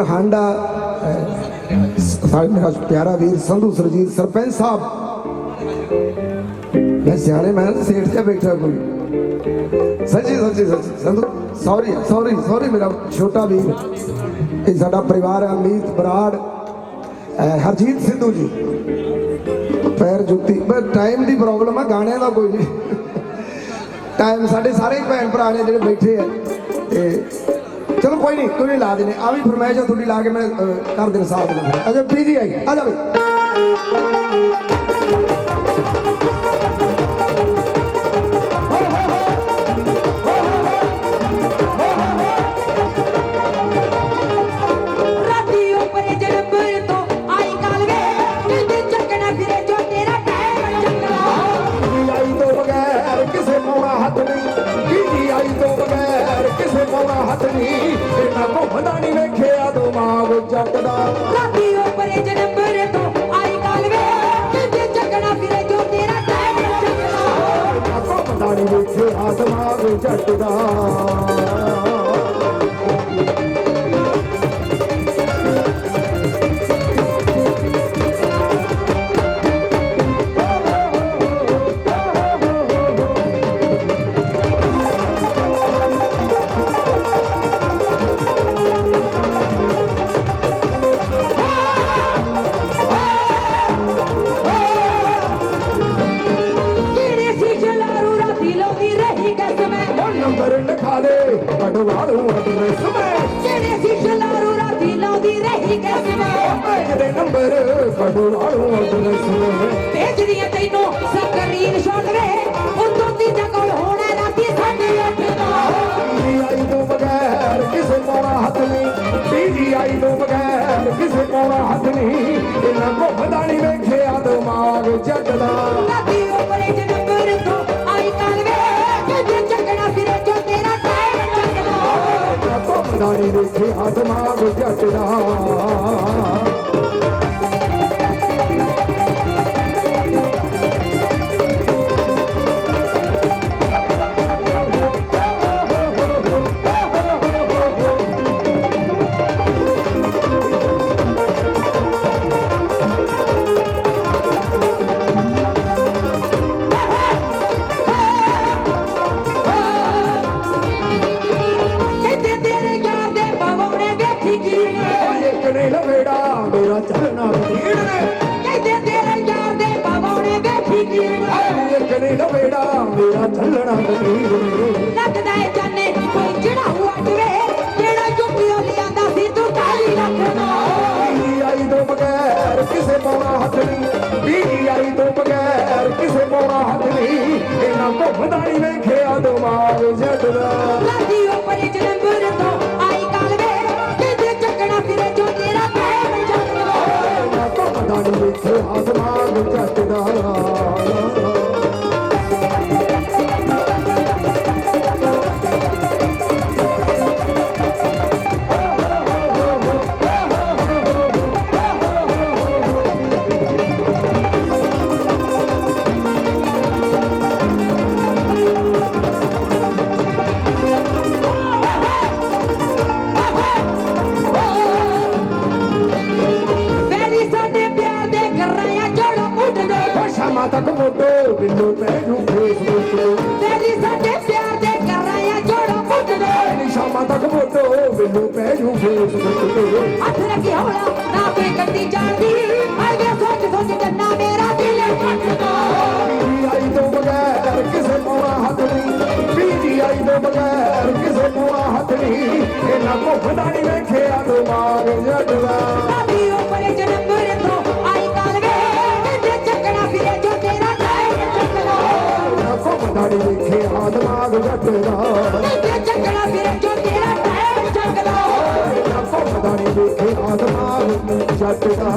ਰੁਪਿੰਦਰ ਹਾਂਡਾ ਸਾਡੇ ਮੇਰਾ ਪਿਆਰਾ ਵੀਰ ਸੰਧੂ ਸਰਜੀਤ ਸਰਪੰਚ ਸਾਹਿਬ। ਮੈਂ ਸਿਆਣੇ, ਮੈਂ ਸੇਠ ਤੇ ਬੈਠਾ ਕੋਈ। ਸੱਚੀ ਸੱਚੀ ਸੱਚੀ ਸੰਧੂ ਸੌਰੀ ਸੌਰੀ ਸੌਰੀ ਮੇਰਾ ਛੋਟਾ ਵੀਰ। ਇਹ ਸਾਡਾ ਪਰਿਵਾਰ ਹੈ ਅਮੀਤ ਬਰਾੜ ਹਰਜੀਤ ਸਿੱਧੂ ਜੀ। ਪੈਰ ਜੁੱਤੀ ਪਰ ਟਾਈਮ ਦੀ ਪ੍ਰੋਬਲਮ ਆ, ਗਾਣਿਆਂ ਦਾ ਕੋਈ ਨਹੀਂ। ਟਾਈਮ ਸਾਡੇ ਸਾਰੇ ਭੈਣ ਭਰਾ ਨੇ ਜਿਹੜੇ ਬੈਠੇ ਆ। ਤੇ ਚਲੋ ਕੋਈ ਨਹੀਂ ਕੋਈ ਨਹੀਂ ਲਾ ਦੇਣੇ ਆ ਵੀ ਫਰਮਾਇਸ਼ ਆ ਤੁਹਾਡੀ, ਲਾ ਕੇ ਮੈਂ ਕਰ ਦੇਣਾ ਸਾਥ ਦੇਣਾ ਅਜਾ ਪੀਜੀ ਆਈ ਆ ਜਾ ਬਈ ਦਿਮਾਗ ਚੱਕਦਾ ਰਾਤੀ ਉੱਪਰ ਜੜਪਰ ਤੋਂ ਆਈ ਕਾਲ ਵੇ ਕਿਤੇ ਚੱਕਣਾ ਫਿਰੇ ਜੋ ਤੇਰਾ ਟਾਈਮ ਚੱਕਣਾ। ਘੁੰਮਦਾ ਨਹੀਂ ਵੇਖਿਆ ਦਿਮਾਗ ਚੱਕਦਾ ਭੇਜਦੇ ਨੰਬਰ ਕਢਵਾਲੂ ਐਡਰੈਸ ਮੈਂ ਭੇਜਦੀਆਂ ਤੈਨੂੰ ਸਕਰੀਨ ਸ਼ਾਟ ਵੇ ਉਤੋਂ ਦੀ ਹੋਣਾ ਰਾਤੀ ਸਾਢੇ ਅੱਠ ਦਾ ਬੀਜੀ ਆਈ ਤੋਂ ਬਗੈਰ ਕਿਸੇ ਮੋੜਾ ਹੱਥ ਨਹੀਂ। ਬੀਜੀ ਆਈ ਤੋਂ ਬਗੈਰ ਕਿਸੇ ਮੋੜਾ ਹੱਥ ਨਹੀਂ। ਇਹਨਾਂ ਘੁੰਮਦਾ ਨਹੀਂ ਵੇਖਿਆ ਦਿਮਾਗ ਚੱਕਦਾ ਰਾਤੀ ਉੱਪਰੇ ਜਨੰਬਰ ਤੋਂ ਆਈ ਕਾਲ ਵੇ ਕਿਤੇ ਚੱਕਣਾ ਫਿਰੇ ਜੋ ਤੇਰਾ ਟਾਈਮ ਚੱਕਣਾ ਘੁੰਮਦਾ ਨਹੀਂ ਵੇਖਿਆ ਦਿਮਾਗ ਚੱਕਦਾ ਲੱਗਦਾ ਏ ਜਾਨੇ ਕੋਈ ਜਿਹੜਾ ਹੁਆ ਟਵੇ ਜਿਹੜਾ ਜੁੱਤੀਓ ਲਿਆਂਦਾ ਸੀ ਤੂੰ ਕਾਲੀ ਰੱਖਣਾ ਬੀਜੀ ਆਈ ਤੋਂ ਬਗੈਰ ਕਿਸੇ ਮੋੜਾ ਹੱਥ ਨਹੀਂ ਬੀਜੀ ਆਈ ਤੋਂ ਬਗੈਰ ਕਿਸੇ ਮੋੜਾ ਹੱਥ ਨਹੀਂ ਇਹਨਾਂ ਘੁੰਮਦਾ ਨਹੀਂ ਵੇਖਿਆ ਦਿਮਾਗ ਜੱਟਦਾ ਰਾਤੀ ਉੱਪਰੇ ਜਨੰਬਰ ਤੋਂ ਆਈ ਕਾਲ ਵੇ ਕਿਤੇ ਚੱਕਣਾ ਫਿਰੇ ਜੋ ਤੇਰਾ ਟਾਈਮ ਚੱਕਣਾ ਇਹਨਾਂ ਘੁੰਮਦਾ ਨਹੀਂ ਵੇਖਿਆ ਦਿਮਾਗ ਬਿੱਲੂ ਪੈ ਜੂ ਸਾਡੇ ਪਿਆਰ ਦੇ ਕਰਾਇਆ ਜੋੜਾ ਉੱਡਦੇ ਨੀ ਸ਼ਾਮਾਂ ਤੱਕ ਮੋਟੋ ਬਿੱਲੂ ਪੈ ਜੂ ਫੇਸਬੁੱਕ ਤੇ ਹੱਥ ਰੱਖੀ ਹੌਲਾ ਨਾ ਕੋਈ ਗੱਡੀ ਜਾਣਦੀ ਆਈਏ ਸੋਚ ਸੋਚ ਜੰਨਾ ਮੇਰਾ ਦਿਲ ਫਟਦਾ ਬੀਜੀ ਆਈ ਤੋਂ ਬਗੈਰ ਕਿਸੇ ਮੋੜਾ ਹੱਥ ਨਹੀਂ ਬੀਜੀ ਆਈ ਤੋਂ ਬਗੈਰ ਕਿਸੇ ਮੋੜਾ ਹੱਥ ਨਹੀਂ ਇਹਨਾਂ ਘੁੰਮਦਾ ਨਹੀਂ ਵੇਖਿਆ ਦਿਮਾਗ ਜੱਟਦਾ ਨਹੀਂ ਵੇਖਿਆ ਦਿਮਾਗ ਜੱਟਦਾ। ਕਿਤੇ ਚੱਕਣਾ ਫਿਰੇ ਜੋ ਤੇਰਾ ਇਹਨਾਂ ਘੁੰਮਦਾ ਨਹੀਂ ਵੇਖਿਆ ਦਿਮਾਗ ਜੱਟਦਾ।